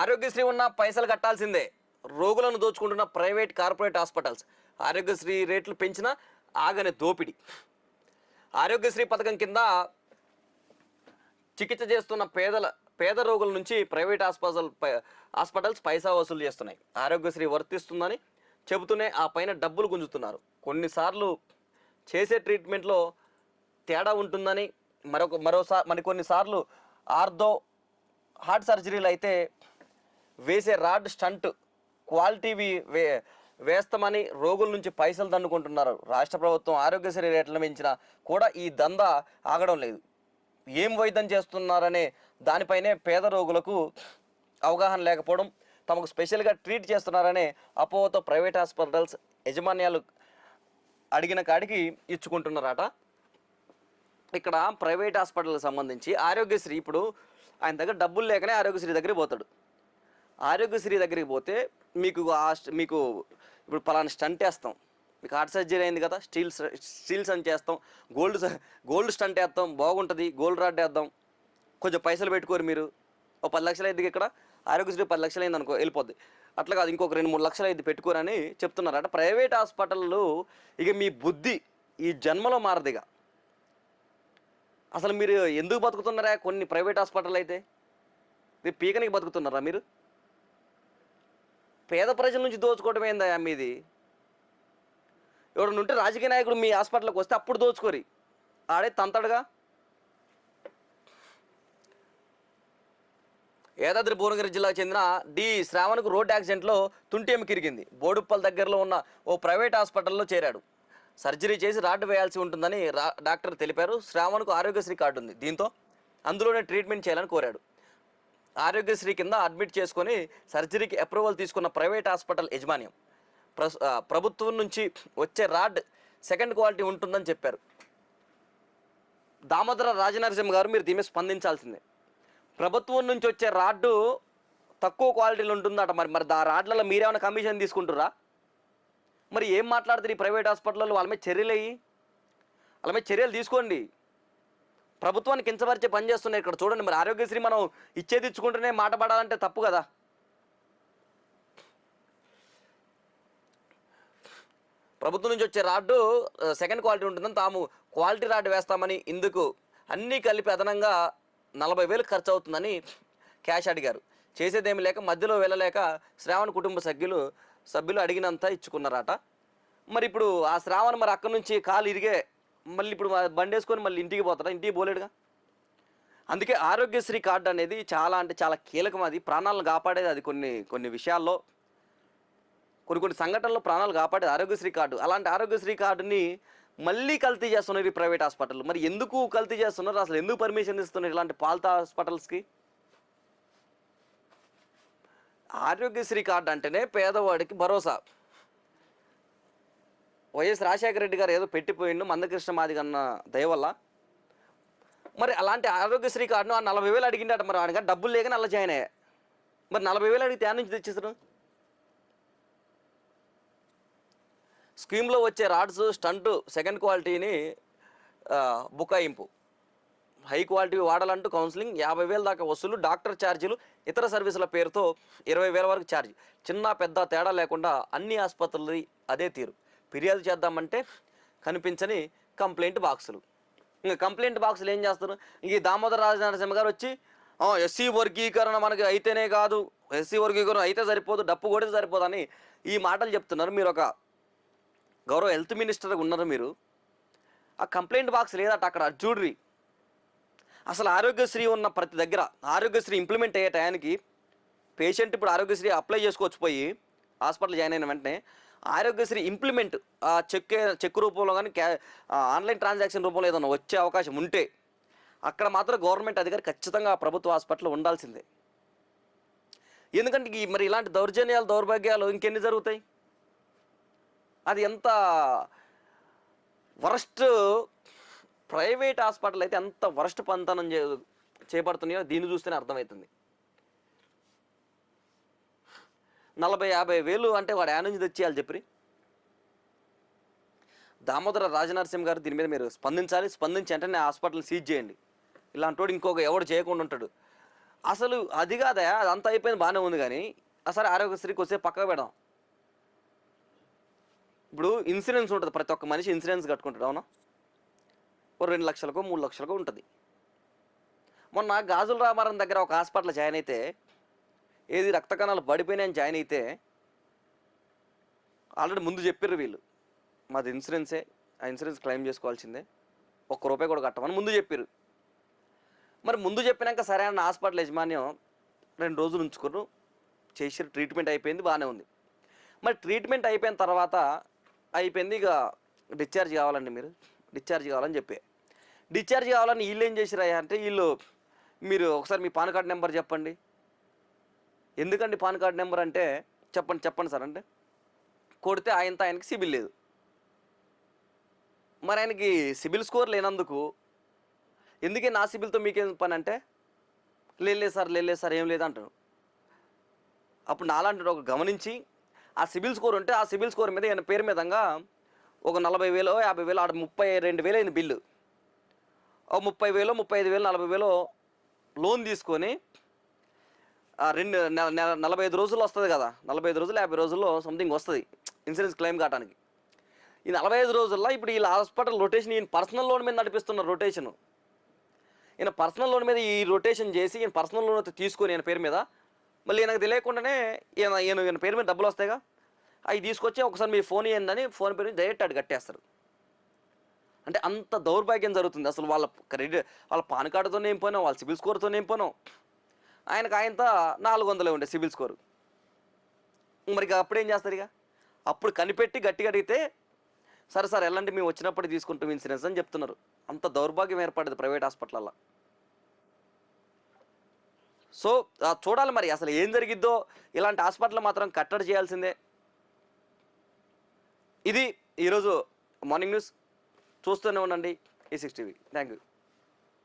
ఆరోగ్యశ్రీ ఉన్న పైసలు కట్టాల్సిందే. రోగులను దోచుకుంటున్న ప్రైవేట్ కార్పొరేట్ హాస్పిటల్స్. ఆరోగ్యశ్రీ రేట్లు పెంచిన ఆగని దోపిడి. ఆరోగ్యశ్రీ పథకం కింద చికిత్స చేస్తున్న పేదల పేద రోగుల నుంచి ప్రైవేట్ హాస్పిటల్ హాస్పిటల్స్ పైసా వసూలు చేస్తున్నాయి. ఆరోగ్యశ్రీ వర్తిస్తుందని చెబుతూనే ఆ పైన డబ్బులు గుంజుతున్నారు. కొన్నిసార్లు చేసే ట్రీట్మెంట్లో తేడా ఉంటుందని మరొక మరోసారి మరికొన్నిసార్లు ఆర్థో హార్ట్ సర్జరీలు అయితే వేసే రాడ్ స్టంట్ క్వాలిటీవి వే వేస్తామని రోగుల నుంచి పైసలు దండుకుంటున్నారు రాష్ట్ర ప్రభుత్వం ఆరోగ్యశ్రీ రేట్లను పెంచినా కూడా ఈ దందా ఆగడం లేదు. ఏం వైద్యం చేస్తున్నారనే దానిపైనే పేద రోగులకు అవగాహన లేకపోవడం తమకు స్పెషల్గా ట్రీట్ చేస్తున్నారనే అపోహతో ప్రైవేట్ హాస్పిటల్స్ యజమాన్యాలు అడిగిన కాడికి ఇచ్చుకుంటున్నారట. ఇక్కడ ప్రైవేట్ హాస్పిటల్కి సంబంధించి ఆరోగ్యశ్రీ ఇప్పుడు ఆయన దగ్గర డబ్బులు లేకనే ఆరోగ్యశ్రీ దగ్గరికి పోతాడు. ఆరోగ్యశ్రీ దగ్గరికి పోతే మీకు ఆ మీకు ఇప్పుడు పలానా స్టంట్ వేస్తాం. మీకు హార్ట్ సర్జరీ అయింది కదా స్టీల్ స్టీల్స్ అని చేస్తాం. గోల్డ్ గోల్డ్ స్టంట్ వేస్తాం బాగుంటుంది గోల్డ్ రాడ్ వేద్దాం. కొంచెం పైసలు పెట్టుకోరు మీరు. ఒక పది లక్షలు అయింది ఇక్కడ ఆరోగ్యశ్రీ పది లక్షలు అయింది అనుకో వెళ్ళిపోద్ది. అట్లా కాదు ఇంకొక రెండు మూడు లక్షలు అయింది పెట్టుకోరని చెప్తున్నారట. ప్రైవేట్ హాస్పిటల్లో ఇక మీ బుద్ధి ఈ జన్మలో మారదిగా ఇక. అసలు మీరు ఎందుకు బతుకుతున్నారా? కొన్ని ప్రైవేట్ హాస్పిటల్ అయితే. పీకనికి బతుకుతున్నారా మీరు? పేద ప్రజల నుంచి దోచుకోవడం ఏందా మీది? ఎవడు ఉంటే రాజకీయ నాయకుడు మీ హాస్పిటల్కి వస్తే అప్పుడు దోచుకోరి. ఆడే తంతడుగా? యాదాద్రి భువనగిరి జిల్లాకు చెందిన డి శ్రావణ్కు రోడ్ యాక్సిడెంట్లో తుంటేమి కిరిగింది బోడుప్పల్ దగ్గరలో ఉన్న ఓ ప్రైవేట్ హాస్పిటల్లో చేరాడు. సర్జరీ చేసి రాడ్డు వేయాల్సి ఉంటుందని రా డాక్టర్ తెలిపారు. శ్రావణ్కు ఆరోగ్యశ్రీ కార్డు ఉంది. దీంతో అందులోనే ట్రీట్మెంట్ చేయాలని కోరాడు. ఆరోగ్యశ్రీ కింద అడ్మిట్ చేసుకొని సర్జరీకి అప్రూవల్ తీసుకున్న ప్రైవేట్ హాస్పిటల్ యజమాన్యం ప్రస్- ప్రభుత్వం నుంచి వచ్చే రాడ్ సెకండ్ క్వాలిటీ ఉంటుందని చెప్పారు. దామోదర రాజనరసింహ గారు మీరు దీని మీద స్పందించాల్సిందే. ప్రభుత్వం నుంచి వచ్చే రాడ్డు తక్కువ క్వాలిటీలో ఉంటుందట మరి మరి ఆ రాడ్లలో మీరేమైనా కమిషన్ తీసుకుంటురా మరి ఏం మాట్లాడుతారు ఈ ప్రైవేట్ హాస్పిటల్లో వాళ్ళ మీద చర్యలు అయ్యి వాళ్ళ మీద చర్యలు తీసుకోండి. ప్రభుత్వాన్ని కించపరిచే పని చేస్తున్నాయి ఇక్కడ. చూడండి మరి ఆరోగ్యశ్రీ మనం ఇచ్చేది ఇచ్చుకుంటేనే మాట పడాలంటే తప్పు కదా? ప్రభుత్వం నుంచి వచ్చే రాడ్డు సెకండ్ క్వాలిటీ ఉంటుందని తాము క్వాలిటీ రాడ్ వేస్తామని ఇందుకు అన్నీ కలిపి అదనంగా నలభై వేలు ఖర్చు అవుతుందని క్యాష్ అడిగారు. చేసేదేమి లేక మధ్యలో వెళ్ళలేక శ్రావణ్ కుటుంబ సభ్యులు సభ్యులు అడిగినంత ఇచ్చుకున్నారట. మరి ఇప్పుడు ఆ శ్రావణ్ మరి అక్కడి నుంచి కాలు ఇరిగే మళ్ళీ ఇప్పుడు మా బండి వేసుకొని మళ్ళీ ఇంటికి పోతాడా ఇంటికి పోలేడుగా? అందుకే ఆరోగ్యశ్రీ కార్డు అనేది చాలా అంటే చాలా కీలకం అది. ప్రాణాలను కాపాడేది అది కొన్ని కొన్ని విషయాల్లో. కొన్ని కొన్ని సంఘటనలో ప్రాణాలు కాపాడేది ఆరోగ్యశ్రీ కార్డు. అలాంటి ఆరోగ్యశ్రీ కార్డుని మళ్ళీ కల్తీ చేస్తున్నారు ఈ ప్రైవేట్ హాస్పిటల్. మరి ఎందుకు కల్తీ చేస్తున్నారు? అసలు ఎందుకు పర్మిషన్ ఇస్తున్నారు ఇలాంటి పాలత హాస్పిటల్స్కి? ఆరోగ్యశ్రీ కార్డు అంటేనే పేదవాడికి భరోసా. వైఎస్ రాజశేఖర రెడ్డి గారు ఏదో పెట్టిపోయిండు మందకృష్ణ మాదిగ అన్న దయ వల్ల. మరి అలాంటి ఆరోగ్యశ్రీ కార్డును ఆ నలభై వేలు అడిగిండట మరి ఆయన డబ్బులు లేక అలా జాయిన్ అయ్యా. మరి నలభై వేలు అడిగితే నుంచి తెచ్చేసారు స్కీమ్లో వచ్చే రాడ్స్ స్టంట్ సెకండ్ క్వాలిటీని బుకాయింపు హై క్వాలిటీ వాడాలంటూ కౌన్సిలింగ్ యాభై వేల దాకా వసూలు డాక్టర్ ఛార్జీలు ఇతర సర్వీసుల పేరుతో ఇరవై వేల వరకు ఛార్జ్. చిన్న పెద్ద తేడా లేకుండా అన్ని ఆసుపత్రులు అదే తీరు. ఫిర్యాదు చేద్దామంటే కనిపించని కంప్లైంట్ బాక్సులు. ఇంకా కంప్లైంట్ బాక్సులు ఏం చేస్తారు? ఈ దామోదర రాజనరసింహ గారు వచ్చి ఎస్సీ వర్గీకరణ మనకి అయితేనే కాదు. ఎస్సీ వర్గీకరణ అయితే సరిపోదు డప్పు కొడితే సరిపోదని ఈ మాటలు చెప్తున్నారు. మీరు ఒక గౌరవ హెల్త్ మినిస్టర్గా ఉన్నారు మీరు. ఆ కంప్లైంట్ బాక్స్ లేదట అక్కడ అది చూడ్రి అసలు ఆరోగ్యశ్రీ ఉన్న ప్రతి దగ్గర ఆరోగ్యశ్రీ ఇంప్లిమెంట్ అయ్యే టయానికి పేషెంట్ ఇప్పుడు ఆరోగ్యశ్రీ అప్లై చేసుకోవచ్చు పోయి హాస్పిటల్ జాయిన్ అయిన వెంటనే ఆరోగ్యశ్రీ ఇంప్లిమెంట్ ఆ చెక్ చెక్ రూపంలో కానీ క్యా ఆన్లైన్ ట్రాన్సాక్షన్ రూపంలో ఏదైనా వచ్చే అవకాశం ఉంటే అక్కడ మాత్రం గవర్నమెంట్ అధికారి ఖచ్చితంగా ప్రభుత్వ హాస్పిటల్ ఉండాల్సిందే. ఎందుకంటే ఈ మరి ఇలాంటి దౌర్జన్యాలు దౌర్భాగ్యాలు ఇంకెన్ని జరుగుతాయి? అది ఎంత వరస్ట్ ప్రైవేట్ హాస్పిటల్ అయితే ఎంత వరస్ట్ పంతనం చే చేపడుతున్నాయో దీన్ని చూస్తేనే అర్థమవుతుంది. నలభై యాభై వేలు అంటే వాడు యాడ్ తెచ్చేయాలి చెప్పి దామోదర రాజనరసింహ గారు దీని మీద మీరు స్పందించాలి. స్పందించి వెంటనే హాస్పిటల్ సీజ్ చేయండి. ఇలాంటి వాడు ఇంకొక ఎవడు చేయకుండా ఉంటాడు. అసలు అది కాదా? అదంతా అయిపోయింది బాగానే ఉంది కానీ అసలు ఆరోగ్యశ్రీకి వస్తే పక్కకు పెడదాం. ఇప్పుడు ఇన్సూరెన్స్ ఉంటుంది ప్రతి ఒక్క మనిషి ఇన్సూరెన్స్ కట్టుకుంటాడు అవునా? ఓ రెండు లక్షలకో మూడు లక్షలకో ఉంటుంది. మొన్న గాజుల రామారం దగ్గర ఒక హాస్పిటల్ జాయిన్ అయితే ఏది రక్త కణాలు పడిపోయినాయని జాయిన్ అయితే ఆల్రెడీ ముందు చెప్పారు వీళ్ళు. మాది ఇన్సూరెన్సే ఆ ఇన్సూరెన్స్ క్లెయిమ్ చేసుకోవాల్సిందే. ఒక్క రూపాయి కూడా కట్టమని ముందు చెప్పారు మరి ముందు చెప్పినాక సరే అన్న హాస్పిటల్ యజమాన్యం రెండు రోజులు ఉంచుకున్నారు చేసారు ట్రీట్మెంట్ అయిపోయింది బాగానే ఉంది. మరి ట్రీట్మెంట్ అయిపోయిన తర్వాత అయిపోయింది ఇక డిశ్చార్జ్ కావాలండి మీరు. డిశ్చార్జ్ కావాలని చెప్పి. డిశ్చార్జ్ కావాలని వీళ్ళు ఏం చేసిరయ్యా అంటే వీళ్ళు మీరు ఒకసారి మీ పాన్ కార్డ్ నెంబర్ చెప్పండి. ఎందుకండి పాన్ కార్డ్ నెంబర్ అంటే చెప్పండి చెప్పండి సార్ అంటే? కొడితే ఆయనతో ఆయనకి సిబిల్ లేదు. మరి ఆయనకి సిబిల్ స్కోర్ లేనందుకు ఎందుకే నా సిబిల్తో మీకేం పని అంటే? లేలే సార్ లేదు సార్ ఏం లేదు అంటాడు అప్పుడు నాలాంటి ఒక గమనించి ఆ సిబిల్ స్కోర్ ఉంటే ఆ సిబిల్ స్కోర్ మీద ఈయన పేరు మీదంగా ఒక నలభై వేలో యాభై వేలు ఆడ ముప్పై రెండు వేలు అయింది బిల్లు. ఒక ముప్పై వేలు ముప్పై ఐదు వేలు నలభై వేలు లోన్ తీసుకొని రెండు నెల నెల నలభై ఐదు రోజుల్లో వస్తుంది కదా. నలభై ఐదు రోజులు యాభై రోజుల్లో సంథింగ్ వస్తుంది. ఇన్సూరెన్స్ క్లెయిమ్ కావడానికి ఈ నలభై ఐదు రోజుల్లో ఇప్పుడు వీళ్ళ హాస్పిటల్ రొటేషన్ ఈయన పర్సనల్ లోన్ మీద నడిపిస్తున్న రొటేషన్ ఈయన పర్సనల్ లోన్ మీద ఈ రొటేషన్ చేసి ఈయన పర్సనల్ లోన్ అయితే తీసుకొని ఈయన పేరు మీద మళ్ళీ ఈయనకు తెలియకుండానే ఈయన ఈయన ఈయన పేరు మీద డబ్బులు వస్తాయిగా. అవి తీసుకొచ్చి ఒకసారి మీ ఫోన్ ఇవ్వండి ఫోన్ పేరు మీద డైరెక్ట్ అటు కట్టేస్తారు. అంటే అంత దౌర్భాగ్యం జరుగుతుంది. అసలు వాళ్ళ క్రెడిట్ వాళ్ళ పాన్ కార్డుతోనే ఏం పోయినాం వాళ్ళ సిబిల్ స్కోర్తోనే ఏం పోయినాం ఆయనకు ఆయనతో నాలుగు వందలే ఉండే సిబిల్ స్కోర్. మరి ఇక అప్పుడు ఏం చేస్తారు ఇక? అప్పుడు కనిపెట్టి గట్టిగా అడిగితే సరే సార్ ఎలాంటి మేము వచ్చినప్పుడు తీసుకుంటాం ఇన్సూరెన్స్ అని చెప్తున్నారు. అంత దౌర్భాగ్యం ఏర్పడింది ప్రైవేట్ హాస్పిటల్లో సో చూడాలి మరి అసలు ఏం జరిగిద్దో? ఇలాంటి హాస్పిటల్ మాత్రం కట్టడి చేయాల్సిందే. ఇది ఈరోజు మార్నింగ్ న్యూస్. చూస్తూనే ఉండండి ఈ సిక్స్ టీవీ. Thank you